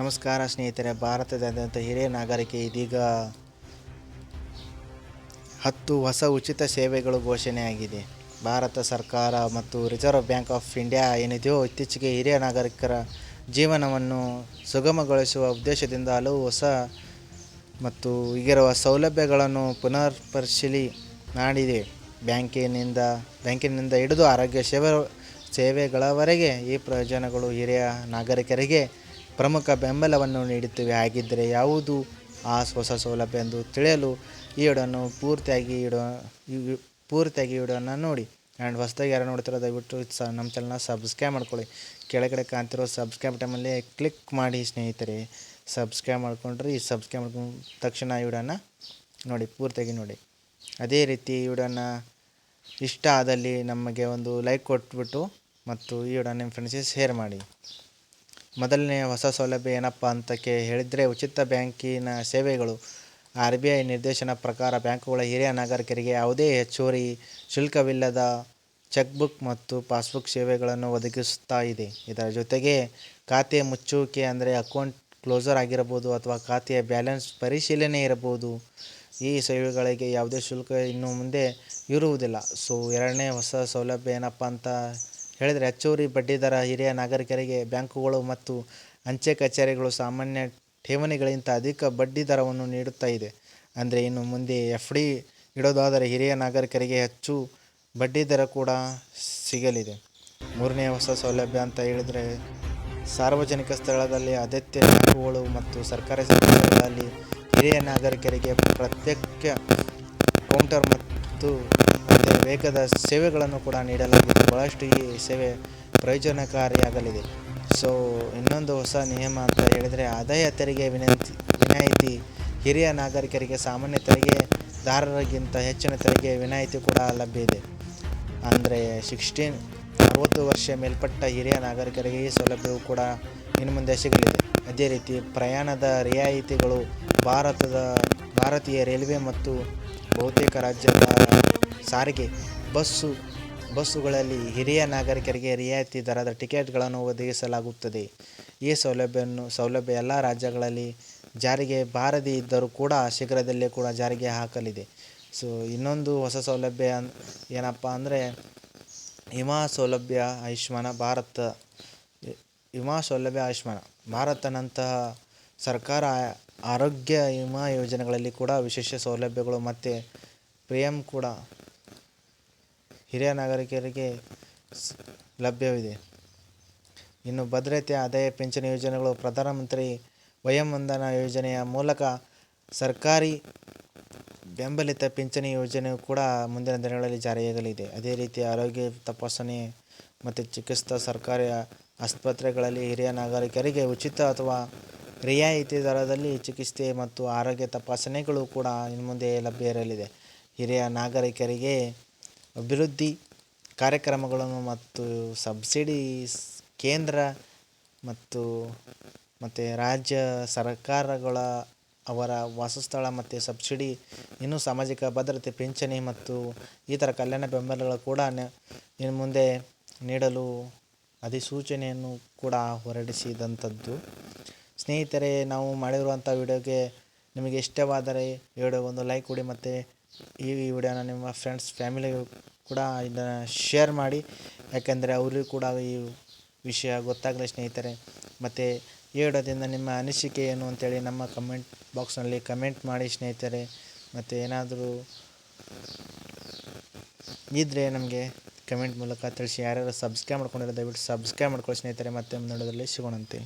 ನಮಸ್ಕಾರ ಸ್ನೇಹಿತರೆ, ಭಾರತದಾದ್ಯಂತ ಹಿರಿಯ ನಾಗರಿಕ ಇದೀಗ ಹತ್ತು ಹೊಸ ಉಚಿತ ಸೇವೆಗಳು ಘೋಷಣೆಯಾಗಿದೆ. ಭಾರತ ಸರ್ಕಾರ ಮತ್ತು ರಿಸರ್ವ್ ಬ್ಯಾಂಕ್ ಆಫ್ ಇಂಡಿಯಾ ಏನಿದೆಯೋ ಇತ್ತೀಚೆಗೆ ಹಿರಿಯ ನಾಗರಿಕರ ಜೀವನವನ್ನು ಸುಗಮಗೊಳಿಸುವ ಉದ್ದೇಶದಿಂದ ಹಲವು ಹೊಸ ಮತ್ತು ಈಗಿರುವ ಸೌಲಭ್ಯಗಳನ್ನು ಪುನರ್ ಪರಿಶೀಲಿ ಮಾಡಿದೆ. ಬ್ಯಾಂಕಿನಿಂದ ಬ್ಯಾಂಕಿನಿಂದ ಹಿಡಿದು ಆರೋಗ್ಯ ಸೇವೆ, ಸೇವೆಗಳವರೆಗೆ ಈ ಪ್ರಯೋಜನಗಳು ಹಿರಿಯ ನಾಗರಿಕರಿಗೆ ಪ್ರಮುಖ ಬೆಂಬಲವನ್ನು ನೀಡುತ್ತಿವೆ. ಹಾಗಿದ್ದರೆ ಯಾವುದು ಆ ಹೊಸ ಸೌಲಭ್ಯ ಎಂದು ತಿಳಿಯಲು ಈ ವಿಡಿಯೋವನ್ನು ಪೂರ್ತಿಯಾಗಿ ಇಡೋ, ಈ- ಪೂರ್ತಿಯಾಗಿ ವಿಡಿಯೋನ ನೋಡಿ. ಆ್ಯಂಡ್ ಹೊಸದಾಗಿ ಯಾರು ನೋಡ್ತಿರೋ ದಯವಿಟ್ಟು ಸ, ನಮ್ಮ ಚಾನಲ್ನ ಸಬ್ಸ್ಕ್ರೈಬ್ ಮಾಡ್ಕೊಳ್ಳಿ. ಕೆಳಗಡೆ ಕಾಣ್ತಿರೋ ಸಬ್ಸ್ಕ್ರೈಬ್ ಟೈಮಲ್ಲಿ ಕ್ಲಿಕ್ ಮಾಡಿ ಸ್ನೇಹಿತರೆ. ಸಬ್ಸ್ಕ್ರೈಬ್ ಮಾಡಿಕೊಂಡ್ರೆ ಈ ಸಬ್ಸ್ಕ್ರೈಬ್ ಮಾಡ್ಕೊಂಡ ತಕ್ಷಣ ಈ ನೋಡಿ, ಪೂರ್ತಿಯಾಗಿ ನೋಡಿ. ಅದೇ ರೀತಿ ಈ ಇಷ್ಟ ಆದಲ್ಲಿ ನಮಗೆ ಒಂದು ಲೈಕ್ ಕೊಟ್ಬಿಟ್ಟು ಮತ್ತು ಈ ವಿಡಿಯೋ ನಿಮ್ಮ ಫ್ರೆಂಡ್ಸಿಗೆ ಶೇರ್ ಮಾಡಿ. ಮೊದಲನೇ ಹೊಸ ಸೌಲಭ್ಯ ಏನಪ್ಪ ಅಂತ ಕೇ, ಹೇಳಿದರೆ ಉಚಿತ ಬ್ಯಾಂಕಿನ ಸೇವೆಗಳು. ಆರ್ ಬಿ ಐ ನಿರ್ದೇಶನ ಪ್ರಕಾರ ಬ್ಯಾಂಕುಗಳ ಹಿರಿಯ ನಾಗರಿಕರಿಗೆ ಯಾವುದೇ ಹೆಚ್ಚುವರಿ ಶುಲ್ಕವಿಲ್ಲದ ಚೆಕ್ಬುಕ್ ಮತ್ತು ಪಾಸ್ಬುಕ್ ಸೇವೆಗಳನ್ನು ಒದಗಿಸುತ್ತಾ ಇದೆ. ಇದರ ಜೊತೆಗೆ ಖಾತೆ ಮುಚ್ಚುವಿಕೆ ಅಂದರೆ ಅಕೌಂಟ್ ಕ್ಲೋಸರ್ ಆಗಿರಬಹುದು ಅಥವಾ ಖಾತೆಯ ಬ್ಯಾಲೆನ್ಸ್ ಪರಿಶೀಲನೆ ಇರಬಹುದು. ಈ ಸೇವೆಗಳಿಗೆ ಯಾವುದೇ ಶುಲ್ಕ ಇನ್ನು ಮುಂದೆ ಇರುವುದಿಲ್ಲ. ಸೊ, ಎರಡನೇ ಹೊಸ ಸೌಲಭ್ಯ ಏನಪ್ಪ ಅಂತ ಹೇಳಿದರೆ ಹೆಚ್ಚುವರಿ ಬಡ್ಡಿದರ ಹಿರಿಯ ನಾಗರಿಕರಿಗೆ ಬ್ಯಾಂಕುಗಳು ಮತ್ತು ಅಂಚೆ ಕಚೇರಿಗಳು ಸಾಮಾನ್ಯ ಠೇವಣಿಗಳಿಗಿಂತ ಅಧಿಕ ಬಡ್ಡಿ ದರವನ್ನು ನೀಡುತ್ತಾ ಇದೆ. ಅಂದರೆ ಇನ್ನು ಮುಂದೆ ಎಫ್ ಡಿ ಇಡೋದಾದರೆ ಹಿರಿಯ ನಾಗರಿಕರಿಗೆ ಹೆಚ್ಚು ಬಡ್ಡಿ ದರ ಕೂಡ ಸಿಗಲಿದೆ. ಮೂರನೇ ಹೊಸ ಸೌಲಭ್ಯ ಅಂತ ಹೇಳಿದರೆ ಸಾರ್ವಜನಿಕ ಸ್ಥಳದಲ್ಲಿ ಅಗತ್ಯ ಬ್ಯಾಂಕುಗಳು ಮತ್ತು ಸರ್ಕಾರಿ ಸಂಸ್ಥೆಗಳಲ್ಲಿ ಹಿರಿಯ ನಾಗರಿಕರಿಗೆ ಪ್ರತ್ಯೇಕ ಕೌಂಟರ್ ಮತ್ತು ವೇಗದ ಸೇವೆಗಳನ್ನು ಕೂಡ ನೀಡಲಾಗಿದೆ. ಬಹಳಷ್ಟು ಈ ಸೇವೆ ಪ್ರಯೋಜನಕಾರಿಯಾಗಲಿದೆ. ಸೊ ಇನ್ನೊಂದು ಹೊಸ ನಿಯಮ ಅಂತ ಹೇಳಿದರೆ ಆದಾಯ ತೆರಿಗೆ ವಿನಂತಿ, ವಿನಾಯಿತಿ, ಹಿರಿಯ ನಾಗರಿಕರಿಗೆ ಸಾಮಾನ್ಯ ತೆರಿಗೆದಾರರಿಗಿಂತ ಹೆಚ್ಚಿನ ತೆರಿಗೆ ವಿನಾಯಿತಿ ಕೂಡ ಲಭ್ಯ ಇದೆ. ಅಂದರೆ ಸಿಕ್ಸ್ಟೀನ್ ಅರವತ್ತು ವರ್ಷ ಮೇಲ್ಪಟ್ಟ ಹಿರಿಯ ನಾಗರಿಕರಿಗೆ ಈ ಸೌಲಭ್ಯವು ಕೂಡ ಇನ್ನು ಮುಂದೆ ಸಿಗಲಿದೆ. ಅದೇ ರೀತಿ ಪ್ರಯಾಣದ ರಿಯಾಯಿತಿಗಳು ಭಾರತದ, ಭಾರತೀಯ ರೈಲ್ವೆ ಮತ್ತು ಬಹುತೇಕ ರಾಜ್ಯದ ಸಾರಿಗೆ ಬಸ್ಸು, ಬಸ್ಸುಗಳಲ್ಲಿ ಹಿರಿಯ ನಾಗರಿಕರಿಗೆ ರಿಯಾಯಿತಿ ದರದ ಟಿಕೆಟ್ಗಳನ್ನು ಒದಗಿಸಲಾಗುತ್ತದೆ. ಈ ಸೌಲಭ್ಯವನ್ನು, ಸೌಲಭ್ಯ ಎಲ್ಲ ರಾಜ್ಯಗಳಲ್ಲಿ ಜಾರಿಗೆ, ಬಾರದೇ ಇದ್ದರೂ ಕೂಡ ಶೀಘ್ರದಲ್ಲೇ ಕೂಡ ಜಾರಿಗೆ ಹಾಕಲಿದೆ. ಸೊ, ಇನ್ನೊಂದು ಹೊಸ ಸೌಲಭ್ಯ ಏನಪ್ಪ ಅಂದರೆ ವಿಮಾ ಸೌಲಭ್ಯ ಆಯುಷ್ಮಾನ ಭಾರತ ವಿಮಾ ಸೌಲಭ್ಯ ಆಯುಷ್ಮಾನ. ಭಾರತನಂತಹ ಸರ್ಕಾರ ಆರೋಗ್ಯ ವಿಮಾ ಯೋಜನೆಗಳಲ್ಲಿ ಕೂಡ ವಿಶೇಷ ಸೌಲಭ್ಯಗಳು ಮತ್ತು ಪ್ರೇಮ್ ಕೂಡ ಹಿರಿಯ ನಾಗರಿಕರಿಗೆ ಲಭ್ಯವಿದೆ. ಇನ್ನು ಭದ್ರತೆ ಆದಾಯ ಪಿಂಚಣಿ ಯೋಜನೆಗಳು ಪ್ರಧಾನಮಂತ್ರಿ ವಯಂ ವಂದನಾ ಯೋಜನೆಯ ಮೂಲಕ ಸರ್ಕಾರಿ ಬೆಂಬಲಿತ ಪಿಂಚಣಿ ಯೋಜನೆಯು ಕೂಡ ಮುಂದಿನ ದಿನಗಳಲ್ಲಿ ಜಾರಿಯಾಗಲಿದೆ. ಅದೇ ರೀತಿ ಆರೋಗ್ಯ ತಪಾಸಣೆ ಮತ್ತು ಚಿಕಿತ್ಸಾ ಸರ್ಕಾರಿ ಆಸ್ಪತ್ರೆಗಳಲ್ಲಿ ಹಿರಿಯ ನಾಗರಿಕರಿಗೆ ಉಚಿತ ಅಥವಾ ರಿಯಾಯಿತಿ ದರದಲ್ಲಿ ಚಿಕಿತ್ಸೆ ಮತ್ತು ಆರೋಗ್ಯ ತಪಾಸಣೆಗಳು ಕೂಡ ಇನ್ನು ಮುಂದೆ ಲಭ್ಯ ಇರಲಿದೆ. ಹಿರಿಯ ನಾಗರಿಕರಿಗೆ ಅಭಿವೃದ್ಧಿ ಕಾರ್ಯಕ್ರಮಗಳನ್ನು ಮತ್ತು ಸಬ್ಸಿಡಿ ಕೇಂದ್ರ ಮತ್ತು ಮತ್ತು ರಾಜ್ಯ ಸರ್ಕಾರಗಳ ಅವರ ವಾಸಸ್ಥಳ ಮತ್ತು ಸಬ್ಸಿಡಿ, ಇನ್ನೂ ಸಾಮಾಜಿಕ ಭದ್ರತೆ, ಪಿಂಚಣಿ ಮತ್ತು ಇತರ ಕಲ್ಯಾಣ ಬೆಂಬಲಗಳು ಕೂಡ ಇನ್ನು ಮುಂದೆ ನೀಡಲು ಅಧಿಸೂಚನೆಯನ್ನು ಕೂಡ ಹೊರಡಿಸಿದಂಥದ್ದು. ಸ್ನೇಹಿತರೆ, ನಾವು ಮಾಡಿರುವಂಥ ವಿಡಿಯೋಗೆ ನಿಮಗೆ ಇಷ್ಟವಾದರೆ ವಿಡಿಯೋ ಒಂದು ಲೈಕ್ ಕೊಡಿ ಮತ್ತು ಈ ವಿಡಿಯೋನ ನಿಮ್ಮ ಫ್ರೆಂಡ್ಸ್, ಫ್ಯಾಮಿಲಿಗೂ ಕೂಡ ಇದನ್ನು ಶೇರ್ ಮಾಡಿ. ಯಾಕೆಂದರೆ ಅವರಿಗೂ ಕೂಡ ಈ ವಿಷಯ ಗೊತ್ತಾಗಲಿ ಸ್ನೇಹಿತರೆ. ಮತ್ತು ಈ ವಿಡಿಯೋದಿಂದ ನಿಮ್ಮ ಅನಿಸಿಕೆ ಏನು ಅಂತೇಳಿ ನಮ್ಮ ಕಮೆಂಟ್ ಬಾಕ್ಸ್ನಲ್ಲಿ ಕಮೆಂಟ್ ಮಾಡಿ ಸ್ನೇಹಿತರೆ. ಮತ್ತು ಏನಾದರೂ ಇದ್ದರೆ ನಮಗೆ ಕಮೆಂಟ್ ಮೂಲಕ ತಿಳಿಸಿ. ಯಾರ್ಯಾರು ಸಬ್ಸ್ಕ್ರೈಬ್ ಮಾಡ್ಕೊಂಡಿರೋ ದಯವಿಟ್ಟು ಸಬ್ಸ್ಕ್ರೈಬ್ ಮಾಡ್ಕೊಳ್ಳಿ ಸ್ನೇಹಿತರೆ. ಮತ್ತೆ ವಿಡಿಯೋದಲ್ಲಿ ಸಿಗೋಣಂತೆ.